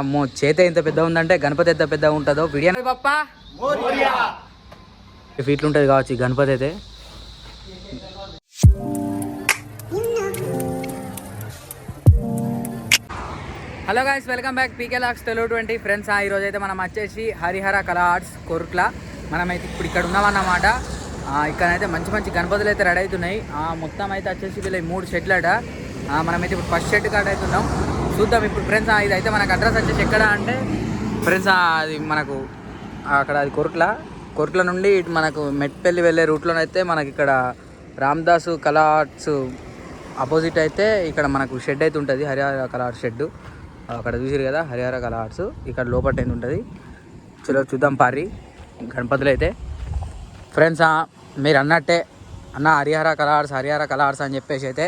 అమ్మో చేత ఎంత పెద్ద ఉందంటే గణపతి ఎంత పెద్ద ఉంటుందో వీడియో పప్ప ఫీట్లు ఉంటుంది కావచ్చు ఈ గణపతి అయితే. Hello guys welcome back PK locks Telugu twenty friends ఈరోజు అయితే మనం వచ్చేసి హరిహర కళా ఆర్ట్స్ కోరుట్ల. మనమైతే ఇప్పుడు ఇక్కడ ఉన్నామన్నమాట. ఇక్కడైతే మంచి మంచి గణపతులు అయితే రెడీ అవుతున్నాయి. ఆ, మొత్తం అయితే వచ్చేసి వీళ్ళ మూడు ఆ, మనమైతే ఇప్పుడు ఫస్ట్ షెట్ కాడ అవుతున్నాం చూద్దాం. ఇప్పుడు ఫ్రెండ్స్ ఇది అయితే మనకు అడ్రస్ వచ్చేసి ఎక్కడ అంటే ఫ్రెండ్స్ అది మనకు అక్కడ అది కొరుట్ల. కొరుట్ల నుండి ఇటు మనకు మెట్పల్లి వెళ్ళే రూట్లోనైతే మనకి ఇక్కడ రామ్దాసు కళా ఆర్ట్స్ ఆపోజిట్ అయితే ఇక్కడ మనకు షెడ్ అయితే ఉంటుంది హరిహర కళా ఆర్ట్స్ షెడ్ అక్కడ చూసిరు కదా హరిహర కళా ఆర్ట్స్ ఇక్కడ లోపల అయితే ఉంటుంది. చలో చూద్దాం పారి గణపతులు అయితే. ఫ్రెండ్స్ మీరు అన్నట్టే అన్న హరిహర కళా ఆర్ట్స్ హరిహర కళా ఆర్ట్స్ అని చెప్పేసి అయితే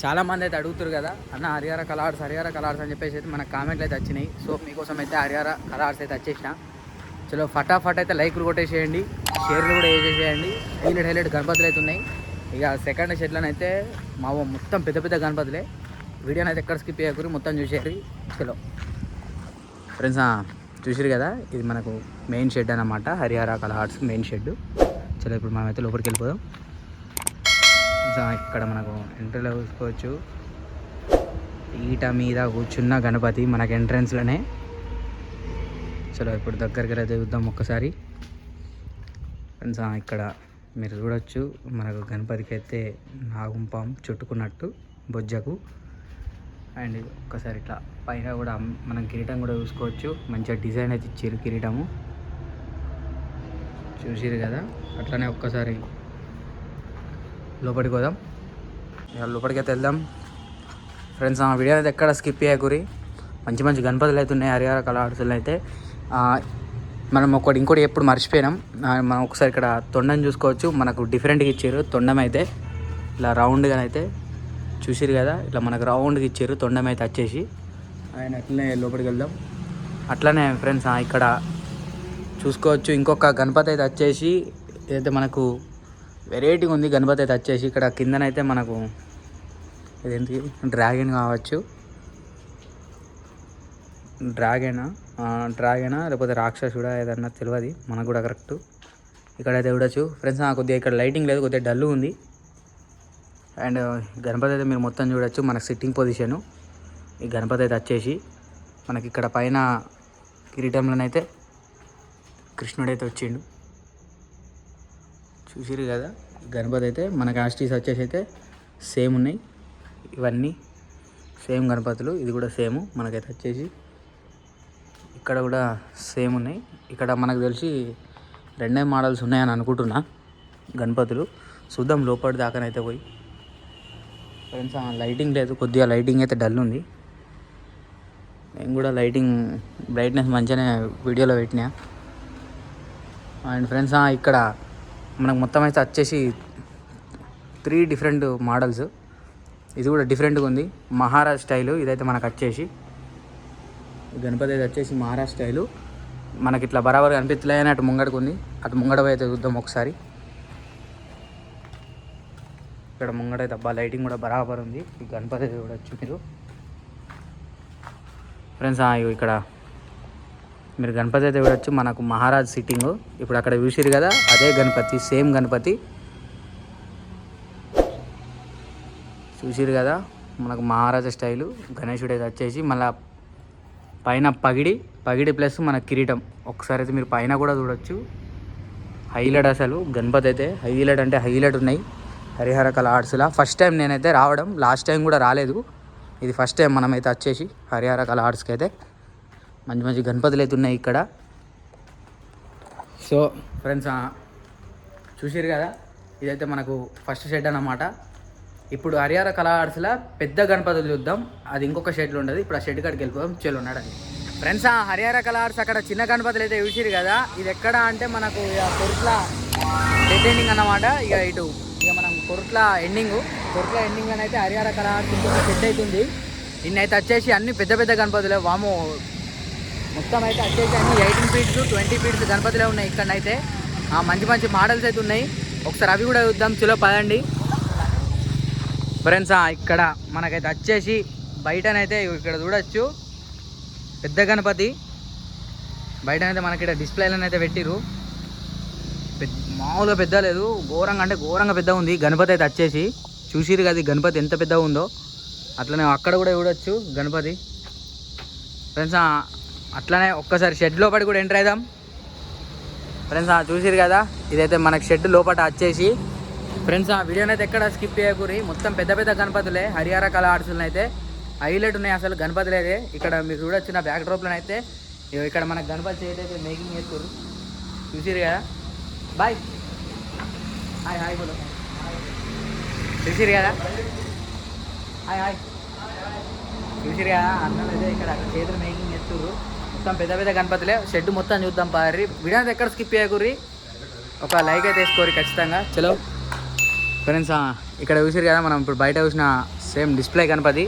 చాలా మంది అయితే అడుగుతారు కదా అన్న హరిహర కళా హరిహర కళా అని చెప్పేసి అయితే మన కామెంట్లు అయితే వచ్చినాయి. సో మీకోసం అయితే హరిహర కళా అయితే వచ్చేసిన. చలో ఫటాఫట్ అయితే లైక్లు కొట్టేసేయండి షేర్లు కూడా వేసేసేయండి. హైలైట్ హైలైట్ గణపతులు అయితే ఉన్నాయి. ఇక సెకండ్ షెడ్లను అయితే మా మొత్తం పెద్ద పెద్ద గణపతులే. వీడియోని అయితే ఎక్కడ స్కిప్ చేయకూరి మొత్తం చూసేది చలో. ఫ్రెండ్స్ చూసారు కదా ఇది మనకు మెయిన్ షెడ్ అన్నమాట హరిహర కళా మెయిన్ షెడ్ చలో ఇప్పుడు మనమైతే లోపలికి వెళ్ళిపోదాం. ఇక్కడ మనకు ఎంట్రీలో చూసుకోవచ్చు ఈట మీద కూర్చున్న గణపతి మనకు ఎంట్రన్స్లోనే చలో ఇప్పుడు దగ్గరికి అయితే చూద్దాం ఒక్కసారి. ఫ్రెండ్స్ ఇక్కడ మీరు చూడొచ్చు మనకు గణపతికి అయితే నాగుంపం చుట్టుకున్నట్టు బొజ్జకు. అండ్ ఒక్కసారి ఇట్లా పైన కూడా మనం కిరీటం కూడా చూసుకోవచ్చు. మంచిగా డిజైన్ అయితే ఇచ్చారు కిరీటము. చూసిరు కదా? అట్లనే ఒక్కసారి లోపలికి పోదాం. ఇక లోపలికి అయితే వెళ్దాం. ఫ్రెండ్స్ ఆ వీడియో అయితే ఎక్కడ స్కిప్ చేయకూరి. మంచి మంచి గణపతులు అయితే ఉన్నాయి హరిహర కళా అయితే. మనం ఒకటి ఇంకోటి ఎప్పుడు మర్చిపోయినాం. మనం ఒకసారి ఇక్కడ తొండం చూసుకోవచ్చు. మనకు డిఫరెంట్గా ఇచ్చారు తొండం అయితే. ఇలా రౌండ్గా అయితే చూసిరు కదా ఇట్లా మనకు రౌండ్గా ఇచ్చారు తొండం అయితే వచ్చేసి. ఆయన అట్లనే లోపలికి వెళ్దాం. అట్లనే ఫ్రెండ్స్ ఇక్కడ చూసుకోవచ్చు. ఇంకొక గణపతి అయితే వచ్చేసి ఏదైతే మనకు వెరైటీగా ఉంది. గణపతి అయితే వచ్చేసి ఇక్కడ కిందనైతే మనకు ఇదేంటి? డ్రాగన్ కావచ్చు. డ్రాగనా డ్రాగనా లేకపోతే రాక్షసుడా? ఏదన్నా తెలియదు మనకు కూడా కరెక్ట్ ఇక్కడైతే చూడొచ్చు. ఫ్రెండ్స్ నాకు కొద్దిగా ఇక్కడ లైటింగ్ లేదు. కొద్దిగా డల్ ఉంది. అండ్ uh, గణపతి అయితే మీరు మొత్తం చూడొచ్చు. మనకు సిట్టింగ్ పొజిషను ఈ గణపతి అయితే వచ్చేసి మనకి ఇక్కడ పైన కిరీటంలోనైతే కృష్ణుడైతే వచ్చిండు. చూసిరు కదా గణపతి అయితే మన కాస్టీస్ వచ్చేసి అయితే సేమ్ ఉన్నాయి. ఇవన్నీ సేమ్ గణపతులు ఇది కూడా సేమ్ మనకైతే వచ్చేసి ఇక్కడ కూడా సేమ్ ఉన్నాయి. ఇక్కడ మనకు తెలిసి రెండే మోడల్స్ ఉన్నాయని అనుకుంటున్నా గణపతులు. చూద్దాం లోపల దాకానైతే పోయి. ఫ్రెండ్స్ లైటింగ్ లేదు కొద్దిగా లైటింగ్ అయితే డల్ ఉంది. నేను కూడా లైటింగ్ బ్రైట్నెస్ మంచిగానే వీడియోలో పెట్టినా. అండ్ ఫ్రెండ్స్ ఇక్కడ మనకు మొత్తం అయితే వచ్చేసి త్రీ డిఫరెంట్ మోడల్స్. ఇది కూడా డిఫరెంట్గా ఉంది. మహారాజ్ స్టైలు ఇదైతే మనకు వచ్చేసి. గణపతి అయితే వచ్చేసి మహారాజ్ స్టైలు. మనకి ఇట్లా బరాబర్ కనిపించలేని అటు ముంగడికి ఉంది. అటు ముంగడ అయితే చూద్దాం ఒకసారి. ఇక్కడ ముంగడ అబ్బా లైటింగ్ కూడా బరాబర్ ఉంది. ఈ గణపతి చూడొచ్చు మీరు. ఫ్రెండ్స్ ఇక్కడ మీరు గణపతి అయితే చూడొచ్చు. మనకు మహారాజ్ సిట్టింగ్ ఇప్పుడు అక్కడ చూసిరు కదా అదే గణపతి సేమ్ గణపతి. చూసిరు కదా మనకు మహారాజా స్టైలు. గణేశుడు అయితే వచ్చేసి మళ్ళా పైన పగిడి పగిడి ప్లస్ మన కిరీటం. ఒకసారి అయితే మీరు పైన కూడా చూడొచ్చు. హైలైట్ అసలు గణపతి అయితే. హైలైట్ అంటే హైలైట్ ఉన్నాయి. హరిహర కళ ఆర్ట్స్లా ఫస్ట్ టైం నేనైతే రావడం. లాస్ట్ టైం కూడా రాలేదు. ఇది ఫస్ట్ టైం మనమైతే వచ్చేసి హరిహర కళ ఆర్ట్స్కి అయితే. మంచి మంచి గణపతులు అయితే ఉన్నాయి ఇక్కడ. సో ఫ్రెండ్స్ చూసారు కదా? ఇదైతే మనకు ఫస్ట్ షెడ్ అన్నమాట. ఇప్పుడు హరిహర కళా ఆర్ట్స్లో పెద్ద గణపతులు చూద్దాం. అది ఇంకొక షెడ్లో ఉండదు. ఇప్పుడు ఆ షెడ్ కాడికి వెళ్ళిపోదాం. చెల్లు ఉన్నాడు అది ఫ్రెండ్స్ ఆ హరిహర కళా ఆర్ట్స్ అక్కడ చిన్న గణపతులు అయితే చూసిరు కదా? ఇది ఎక్కడ అంటే మనకు ఇక కొరుట్ల డెడ్ ఎండింగ్ అన్నమాట. ఇక ఇటు ఇక మనం కొరుట్ల ఎండింగ్ కొరుట్ల ఎండింగ్ అని అయితే హరిహర కళా ఆర్ట్స్ ఇంకొక షెడ్ అవుతుంది నిన్నైతే వచ్చేసి అన్ని పెద్ద పెద్ద గణపతులే. వాము మొత్తం అయితే వచ్చేసి అన్ని ఎయిటీన్ ఫీట్స్ ట్వంటీ ఫీట్స్ గణపతిలో ఉన్నాయి ఇక్కడనైతే. ఆ మంచి మంచి మోడల్స్ అయితే ఉన్నాయి. ఒకసారి అవి కూడా చూద్దాం. చిలో పదండి. ఫ్రెండ్స్ ఇక్కడ మనకైతే వచ్చేసి బయటనైతే ఇక్కడ చూడొచ్చు. పెద్ద గణపతి. బయటనైతే మనకి ఇక్కడ డిస్ప్లేలను అయితే పెట్టిరు పెద్ద మామూలుగా పెద్ద లేదు. ఘోరంగా అంటే ఘోరంగా పెద్ద ఉంది. గణపతి అయితే వచ్చేసి చూసిరు కదా గణపతి ఎంత పెద్దగా ఉందో. అట్లనే అక్కడ కూడా చూడొచ్చు గణపతి. ఫ్రెండ్స్ అట్లనే ఒక్కసారి షెడ్ లోపల కూడా ఎంటర్ అవుదాం ఫ్రెండ్స్ చూసిరు కదా? ఇదైతే మనకి షెడ్ లోపల వచ్చేసి. ఫ్రెండ్స్ ఆ వీడియోని అయితే ఎక్కడ స్కిప్ చేయకూరి? మొత్తం పెద్ద పెద్ద గణపతులే. హరిహర కళ ఆర్ట్స్లను అయితే హైలైట్ ఉన్నాయి అసలు గణపతులు అయితే ఇక్కడ మీరు చూడొచ్చు నా బ్యాక్ డ్రాప్లో అయితే. ఇక్కడ మనకు గణపతి అయితే మేకింగ్ చేస్తారు చూసిరు కదా? బాయ్ హాయ్ హాయ్ బోలో చూసిరు కదా? హాయ్ హాయ్ చూసిరు కదా? అన్నలు అయితే ఇక్కడ చేతులు మేకింగ్ చేస్తారు మొత్తం పెద్ద పెద్ద గణపతిలే. షెడ్ మొత్తం చూద్దాం పారి వీడియో ఎక్కడ స్కిప్ చేయకూరి ఒక లైక్ అయితే వేసుకోరు ఖచ్చితంగా. చలో ఫ్రెండ్స్ ఇక్కడ చూసారు కదా మనం ఇప్పుడు బయట చూసిన సేమ్ డిస్ప్లే గణపతి.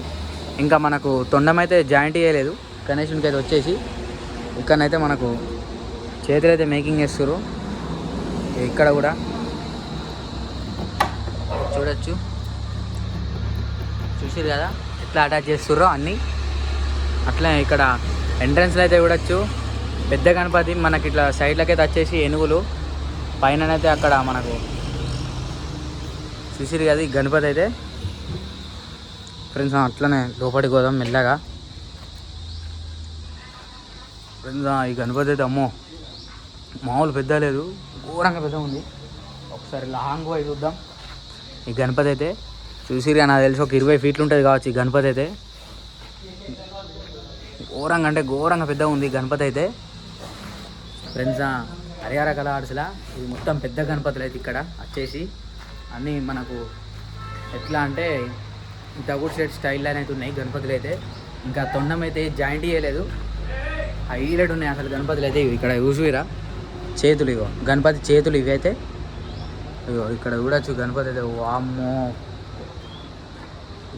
ఇంకా మనకు తొండం అయితే జాయింట్ చేయలేదు. గణేషునికి అయితే వచ్చేసి. ఇక్కడనైతే మనకు చేతులు అయితే మేకింగ్ చేస్తారు ఇక్కడ కూడా. చూడొచ్చు. చూసారు కదా ఎట్లా అటాచ్ చేస్తుర్రో అన్నీ. అట్లే ఇక్కడ ఎంట్రన్స్లో అయితే చూడొచ్చు. పెద్ద గణపతి మనకి ఇట్లా సైడ్లకైతే వచ్చేసి ఏనుగులు. పైన అయితే అక్కడ మనకు చూసిరు కదా ఈ గణపతి అయితే. ఫ్రెండ్స్ అట్లనే లోపలికి పోదాం మెల్లగా. ఫ్రెండ్స్ ఈ గణపతి అయితే అమ్మో మామూలు పెద్ద లేదు ఘోరంగా పెద్ద ఉంది. ఒకసారి లాంగ్ పోయి చూద్దాం. ఈ గణపతి అయితే చూసిరుగా నాకు తెలిసి ఒక ఇరవై ఫీట్లు ఉంటుంది కావచ్చు ఈ గణపతి అయితే. ఘోరంగా అంటే ఘోరంగా పెద్ద ఉంది గణపతి అయితే. ఫ్రెండ్స్ హరిహర కళ ఆర్ట్స్లా ఇది మొత్తం పెద్ద గణపతులు అయితే ఇక్కడ వచ్చేసి. అన్నీ మనకు ఎట్లా అంటే ఈ తగుడు సెట్ స్టైల్ అయితే ఉన్నాయి గణపతులు అయితే. ఇంకా తొండం అయితే జాయింట్ చేయలేదు. హైలైట్ ఉన్నాయి అసలు గణపతులు అయితే. ఇవి ఇక్కడ చూసిరా? చేతులు ఇగో గణపతి చేతులు ఇవి అయితే. ఇగో ఇక్కడ చూడొచ్చు గణపతి అయితే. వామ్మో.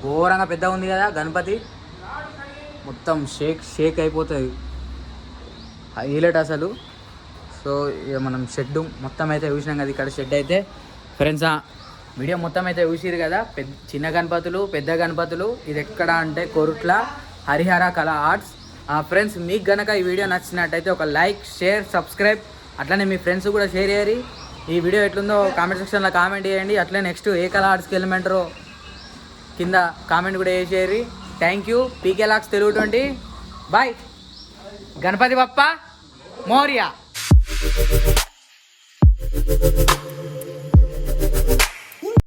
ఘోరంగా పెద్ద ఉంది కదా గణపతి. మొత్తం షేక్ షేక్ అయిపోతుంది హైలైట్ అసలు. సో ఇక మనం షెడ్ మొత్తం అయితే చూసినాం కదా ఇక్కడ షెడ్ అయితే. ఫ్రెండ్స్ వీడియో మొత్తం అయితే చూసిరు కదా. పెద్ద చిన్న గణపతులు పెద్ద గణపతులు ఇది ఎక్కడ అంటే కొరుట్ల హరిహర కళ ఆర్ట్స్. ఫ్రెండ్స్ మీకు గనక ఈ వీడియో నచ్చినట్టయితే ఒక లైక్ షేర్ సబ్స్క్రైబ్. అట్లనే మీ ఫ్రెండ్స్ కూడా షేర్ చేయరి ఈ వీడియో ఎట్లుందో కామెంట్ సెక్షన్లో కామెంట్ చేయండి. అట్లే నెక్స్ట్ ఏ కళ ఆర్ట్స్కి వెళ్ళమంటారో కింద కామెంట్ కూడా వేసేయరి thank you PK locks Telugu twenty bye Ganapati Bappa Morya